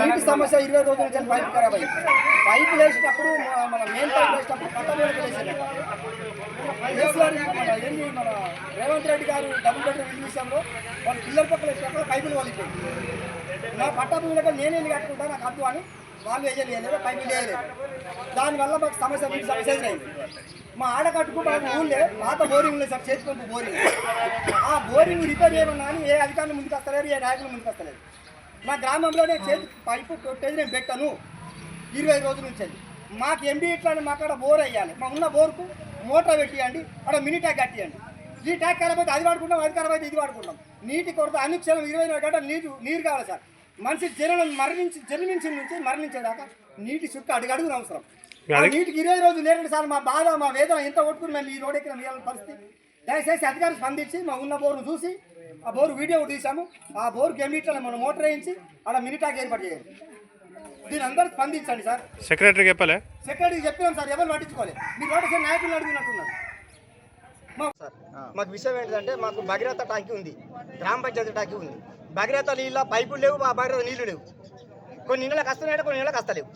నీటి సమస్య ఇరవై రోజుల నుంచి పైపు ఖరాబ్ అయింది. పైపు వేసేటప్పుడు మన- మెయిన్ పైప్ వేసేటప్పుడు పట్టబోలకు వేసేది కేసీఆర్ మన మన రేవంత్ రెడ్డి గారు డబుల్ బెడ్రూమ్ ఇల్లు విషయంలో వాళ్ళు పిల్లల పక్కల వేసేటప్పుడు పైపులు వలిపోయింది నా పట్ట భూమిలో నేనే కట్టుకుంటా నాకు అద్దు అని వాళ్ళు వేయలేదు పైపు వేయలేదు దానివల్ల మాకు సమస్య సమస్య ఎదురైంది మా ఆడకట్టుకు మాకు ఊళ్ళే పాత బోరింగ్ ఉంది సార్ చేతి పంపు బోరింగ్ ఆ బోరింగ్ రిపేర్ చేయమన్నా అని ఏ అధికారులు ముందుకు వస్తలేరు ఏ నాయకులు ముందుకు వస్తలేరు. నా గ్రామంలోనే చేతి పైపు కొట్టేది నేను పెట్టాను ఇరవై రోజుల నుంచి అది. మాకు ఎండి ఇట్లా అని బోర్ వేయాలి మా ఉన్న బోర్కు మోటార్ పెట్టియండి అక్కడ మినీ ట్యాక్ కట్టియండి. ఈ ట్యాక్ ఖరాబ్ అయితే అది వాడుకుంటాం అది ఖరాబ్ అయితే ఇది వాడుకుంటాం. నీటి కొరత అనుక్షణం ఇరవై నాలుగు గంటలు నీరు నీరు కావాలి సార్. మనిషి జననం మరణించి జన్మించిన నుంచి మరణించేదాకా నీటి చుట్టూ అడుగడుగున అవసరం. ఆ నీటికి ఇరవై రోజులు లేరండి సార్ మా బాధ మా వేదన ఎంత కొట్టుకుని మేము ఈ రోడ్ ఎక్కిన పరిస్థితి. దయచేసి అధికారులు స్పందించి మా ఉన్న బోరును చూసి ఆ బోరు వీడియో తీసాము ఆ బోరుకి ఎన్నిట్లో మనం మోటార్ వేయించి అలా మినీ ట్యాక్ ఏర్పాటు చేయాలి. దీని అందరూ స్పందించండి సార్. సెక్రటరీకి చెప్పలే? సెక్రటరీ చెప్పినాం సార్ ఎవరు పట్టించుకోలేదు మీరు ఒకసారి నాయకులు అడిగినట్టున్నారు మా- సార్ మాకు విషయం ఏంటంటే మాకు భగీరథ టాంకీ ఉంది గ్రామ పంచాయతీ టాంకీ ఉంది. భగీరథ నీళ్ళ పైపులు లేవు మా భగీరథ నీళ్ళు లేవు. కొన్ని నీళ్ళకి వస్తున్నాయి కొన్ని నీళ్ళకి వస్తలేవు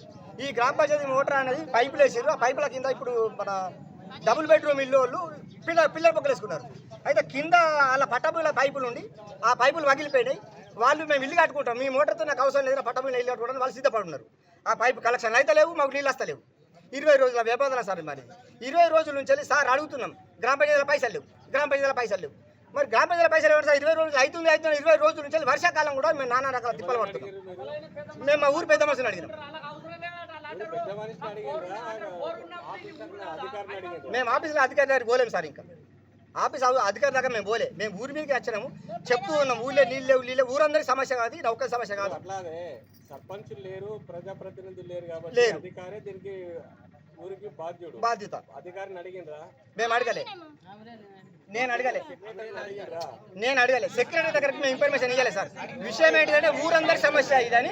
ఈ గ్రామ పంచాయతీ మోటార్ అనేది పైపులు వేసారు ఆ పైపుల కింద ఇప్పుడు మన డబుల్ బెడ్రూమ్ ఇల్లు వాళ్ళు పిల్ల పిల్లల పక్కలు వేసుకున్నారు అయితే కింద వాళ్ళ పట్టబుల పైపులు ఉండి ఆ పైపులు పగిలిపోయినాయి వాళ్ళు మేము ఇల్లు కట్టుకుంటాం. మీ మోటార్తో నాకు అవసరం లేదు పట్టబుల ఇల్లు కట్టుకోవడానికి వాళ్ళు సిద్ధపడున్నారు ఆ పైపు కలెక్షన్ అయితే లేవు మాకు నీళ్ళు వస్తలేవు ఇరవై రోజుల వ్యవధానం సార్ మరి. ఇరవై రోజుల నుంచి వెళ్ళి సార్ అడుగుతున్నాం. గ్రామ పంచాయతీల పైసలు లేవు. గ్రామ పంచాయతీల పైసలు లేవు. మరి గ్రామ పంచాయతీల పైసలు ఎవరు సార్? ఇరవై రోజులు అవుతుంది అవుతుంది ఇరవై రోజుల నుంచి వర్షాకాలం కూడా మేము నానా రకాల తిప్పలు పడుతున్నాం. మేము మా ఊరు పెద్ద మనుషులు అడిగినాం. మేము ఆఫీసులో అధికారి దగ్గరికి పోలేము సార్ ఇంకా. ఆఫీస్ అధికారి దగ్గర మేము పోలే. మేము ఊరి మీదకి వచ్చినాము. చెప్తూ ఉన్నాం ఊళ్ళో నీళ్ళు లేవు నీళ్ళు. ఊరందరి సమస్య కాదు ఇది ఒక్క సమస్య కాదు. అట్లాగే సర్పంచులు లేరు ప్రజాప్రతినిధులు లేరు కాబట్టి లేరు. అధికారే దీనికి ఊరికి బాధ్యుడు. బాధ్యత. అధికారిని అడిగిండ్రా? మేము అడగలే. నేను అడగలే. నేను అడగలే. సెక్రటరీ దగ్గరికి మేము ఇన్ఫర్మేషన్ ఇవ్వలేదు సార్. విషయం ఏంటంటే ఊరందరి సమస్య ఇదని.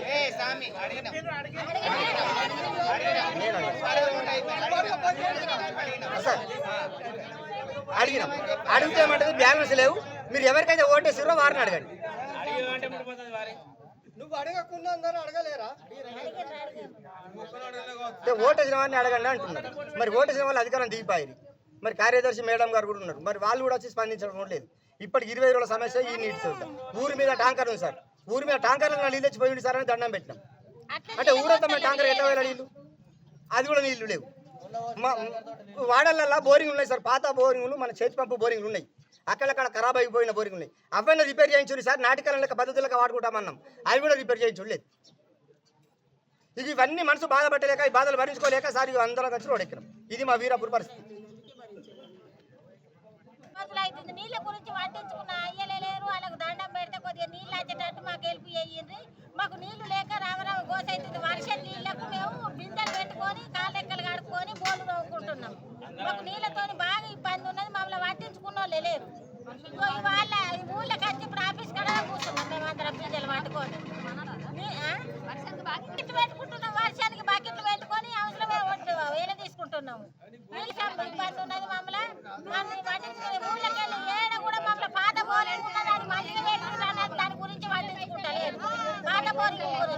సార్ అడిగినాం. అడిగితే ఏమంటది? బ్యాలెన్స్ లేవు. మీరు ఎవరికైతే ఓటేసారో వారిని అడగండి. నువ్వు అడగకుండా అందరూ అడగలేరా? అంటే ఓటేసిన వారిని అడగండి అంటున్నారు. మరి ఓటేసిన వాళ్ళు అధికారం దిగిపోయారు మరి కార్యదర్శి మేడం గారు కూడా ఉన్నారు. మరి వాళ్ళు కూడా వచ్చి స్పందించడం లేదు. ఇప్పటికి ఇరవై రోజుల సమస్య ఈ నీటి ఊరి మీద ట్యాంకర్ ఉంది సార్. ఊరి మీద ట్యాంకర్ నీళ్ళు తెచ్చిపోయింది సార్ అని దండం పెట్టినాం. అంటే ఊరంతా మేము ట్యాంకర్ ఎట్లా వెళ్ళాలి నీళ్ళు? అది కూడా నీళ్ళు లేవు. మా వాడలల్లో బోరింగ్ ఉన్నాయి సార్. పాత బోరింగ్లు మన చేతి పంపు బోరింగ్లు ఉన్నాయి. అక్కడక్కడ ఖరాబ్ అయిపోయిన బోరింగ్ ఉన్నాయి. అవన్నీ రిపేర్ చేయించుడు సార్. నాటికలం లెక్క పద్ధతులకు వాడుకుంటామన్నాం. అవి కూడా రిపేర్ చేయించులేదు ఇది ఇవన్నీ మనసు బాధపట్టలేక ఈ బాధలు భరించుకోలేక సార్ ఇవి అందరం కలిసి రోడ్ ఎక్కినాం. ఇది మా వీరాపూర్ పరిస్థితి. అవుతుంది నీళ్ళ గురించి పట్టించుకున్న అయ్యలే లేరు. వాళ్ళకు దండం పెడితే కొద్దిగా నీళ్ళు వచ్చేటట్టు మాకు హెల్ప్ చేయండి మాకు నీళ్ళు లేక రామరామ గోస అవుతుంది వర్షం నీళ్ళకు మేము బిందెలు పెట్టుకొని కాళ్ళెక్కలు కడుక్కొని బోలు తవ్వుకుంటున్నాం మాకు నీళ్ళతోని బాగా ఇబ్బంది ఉన్నది. మమ్మల్ని పట్టించుకున్న వాళ్ళే లేరు ఈ ఊళ్ళోకి వచ్చి ఇప్పుడు ఆఫీస్ కడ కూర్చున్నాం. మేము అందరం బిందెలు పట్టుకొని. పెట్టుకుంటున్నాం వర్షానికి బకెట్లు పెట్టుకొని అవసరమే వేల తీసుకుంటున్నాము నీళ్ళ శాతం ఇబ్బంది ఉన్నది మమ్మల్ని మమ్మల్ని పట్టించుకునే ఊళ్ళకి వెళ్ళి ఏడ కూడా మమ్మల్ని పాత బోరింగ్ ఉన్నది అది మంచిగా పెట్టుకుంటున్నది దాని గురించి పట్టించుకుంటలేదు పాత బోరింగ్ గురించి ఏ ఒప్పందన్నా అడగచ్చుకున్నామని కానీ ఎవరు లేవా ఊరంతా లేవా ఊరంతా ఊరంతా నీళ్ళు లేవు ఊరందరికీ నీళ్ళు లేవు, ఏం లేవు, మా లేవు కానీ కొంతమందికి బోర్లు ఉన్నాయి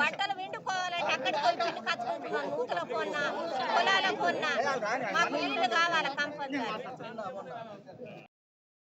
బట్టలు విండుకోవాలంటే అక్కడికి పోయి పిండి కచ్చుకుంటున్నాం నూతుల పొన్న పొలాల పొన్న మాకు నీళ్ళు కావాలి కంపల్సరీ.